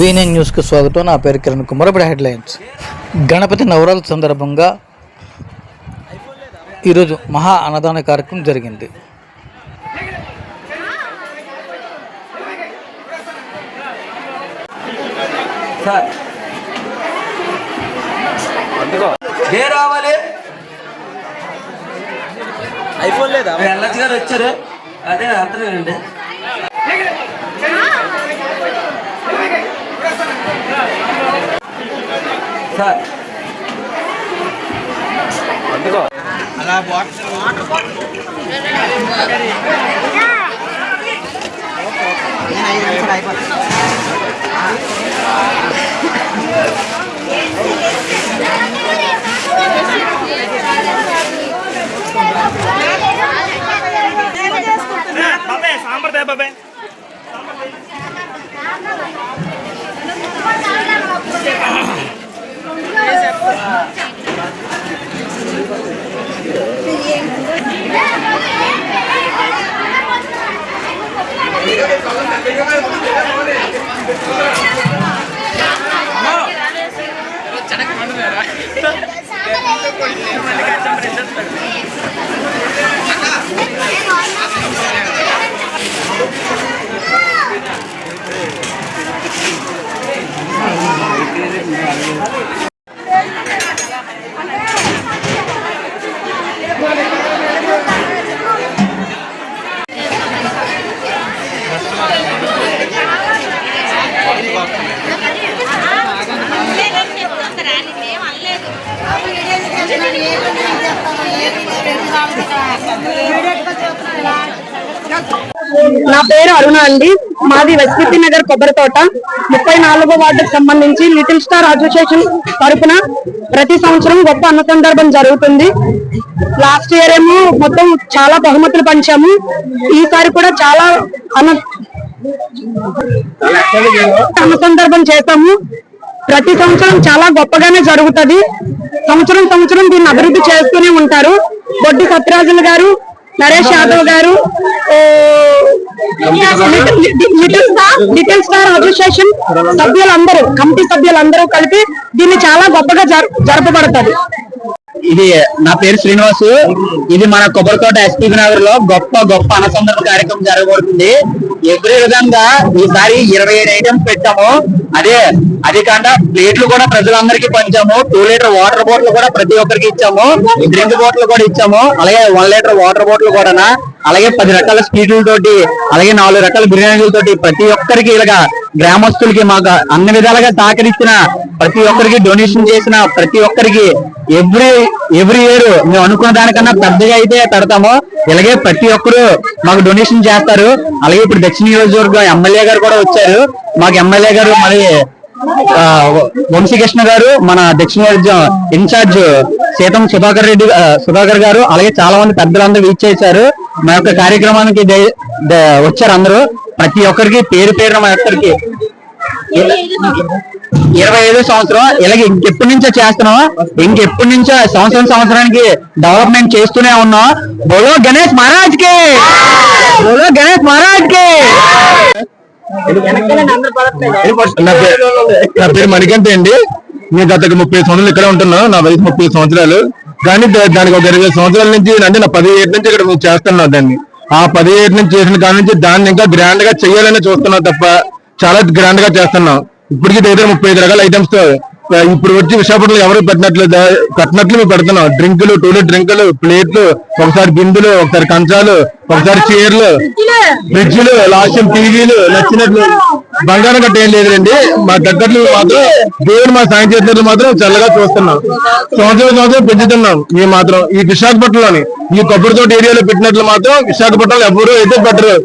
వీనెన్ న్యూస్కి స్వాగతం. నా పేరు కిరణ్ కుమార్. ఇప్పుడు హెడ్లైన్స్. గణపతి నవరాల సందర్భంగా ఈరోజు మహా అన్నదాన కార్యక్రమం జరిగింది. సార్ ఏ రావాలి. ఐఫోన్ లేదా? ఎల్హెచ్ గారు వచ్చారు. అదే అర్థమేనండి సార్. బాబాయ్ సాంబార్ దే బాబాయ్. నా పేరు అరుణ అండి. మాది వెస్టిపి నగర్ కొబ్బరి తోట. ముప్పై నాలుగో వార్డుకు సంబంధించి లిటిల్ స్టార్ అసోసియేషన్ తరఫున ప్రతి సంవత్సరం గొప్ప అన్న సందర్భం జరుగుతుంది. లాస్ట్ ఇయర్ ఏమో మొత్తం చాలా బహుమతులు పంచాము. ఈసారి కూడా చాలా అన్న తమ సందర్భం చేస్తాము. ప్రతి సంవత్సరం చాలా గొప్పగానే జరుగుతది. సంవత్సరం సంవత్సరం దీన్ని అభివృద్ధి చేస్తూనే ఉంటారు. బొడ్డి సత్యరాజులు garu Naresh Yadav garu little star little star association సభ్యులందరూ కమిటీ సభ్యులందరూ కలిపి దీన్ని చాలా గొప్పగా జరపబడుతుంది. ఇది నా పేరు శ్రీనివాసు. ఇది మన కొబ్బరికోట ఎస్పీ నగర్లో గొప్ప గొప్ప అనుసంధాన కార్యక్రమం జరగబడుతుంది ఎవ్రీ విధంగా ఈసారి ఇరవై ఏడు ఐటమ్స్ పెట్టాము. అదే అది కాకుండా ప్లేట్లు కూడా ప్రజలందరికీ పంచాము. టూ లీటర్ వాటర్ బాటిల్ కూడా ప్రతి ఒక్కరికి ఇచ్చాము. డ్రింక్ బాటిల్ కూడా ఇచ్చాము. అలాగే వన్ లీటర్ వాటర్ బాటిల్ కూడా అలాగే పది రకాల స్వీట్లతోటి అలాగే నాలుగు రకాల బిర్యానీలతోటి ప్రతి ఒక్కరికి ఇలాగా గ్రామస్తులకి మాకు అన్ని విధాలుగా సహకరించిన ప్రతి ఒక్కరికి డొనేషన్ చేసిన ప్రతి ఒక్కరికి ఎవ్రీ ఎవ్రీ ఇయర్ మేము అనుకున్న దానికన్నా పెద్దగా అయితే పెడతాము. ఇలాగే ప్రతి ఒక్కరు మాకు డొనేషన్ చేస్తారు. అలాగే ఇప్పుడు దక్షిణ నియోజకవర్గం ఎమ్మెల్యే గారు కూడా వచ్చారు. మాకు ఎమ్మెల్యే గారు మరి ఆ, వంశీకృష్ణ గారు మన దక్షిణ నియోజకవర్గం ఇన్ఛార్జ్ సీతం సుధాకర్ రెడ్డి సుధాకర్ గారు అలాగే చాలా మంది పెద్దలందరూ వీచ్ చేశారు. మా యొక్క కార్యక్రమానికి వచ్చారు అందరూ. ప్రతి ఒక్కరికి పేరు పేరున మా ఒక్కరికి ఇరవై ఐదో సంవత్సరం ఇలాగ ఇంకెప్పటి నుంచో చేస్తున్నాం ఇంకెప్పటి నుంచో సంవత్సరం సంవత్సరానికి డెవలప్మెంట్ చేస్తూనే ఉన్నాం బోలో గణేష్ మహారాజ్కి బోలో గణేష్ మహారాజ్కి నా పేరు నా అండి. నేను గత ముప్పై సంవత్సరాలు ఇక్కడ ఉంటున్నాను. నా వయసు ముప్పై సంవత్సరాలు. కానీ దానికి ఒక ఇరవై సంవత్సరాల నుంచి అంటే నా పది ఏళ్ళ నుంచి ఇక్కడ చేస్తున్నాను దాన్ని. ఆ పది ఏళ్ళ నుంచి చేసిన కాడ నుంచి దాన్ని ఇంకా గ్రాండ్గా చేయాలని చూస్తున్నాం తప్ప చాలా గ్రాండ్గా చేస్తున్నాం ఇప్పటికీ దగ్గర ముప్పై ఐదు రకాల ఐటమ్స్ ఇప్పుడు వచ్చి విశాఖపట్నంలో ఎవరు పెట్టినట్లు పెట్టినట్లు మేము పెడుతున్నాం. డ్రింకులు టూలెట్ డ్రింకులు ప్లేట్లు ఒకసారి బిందులు ఒకసారి కంచాలు ఒకసారి చీరలు ఫ్రిడ్జ్లు లాస్ట్ టీవీలు నచ్చినట్లు. బంగారం గట్ట ఏం లేదండి మా తగ్గట్లు మాత్రం దేవుడు మా సాయం చేసినట్లు మాత్రం చల్లగా చూస్తున్నాం. సంవత్సరం సంవత్సరం పెంచుతున్నాం. మేము మాత్రం ఈ విశాఖపట్నంలోని ఈ కొబ్బరితోట ఏరియాలో పెట్టినట్లు మాత్రం విశాఖపట్నంలో ఎవరు అయితే పెట్టరు.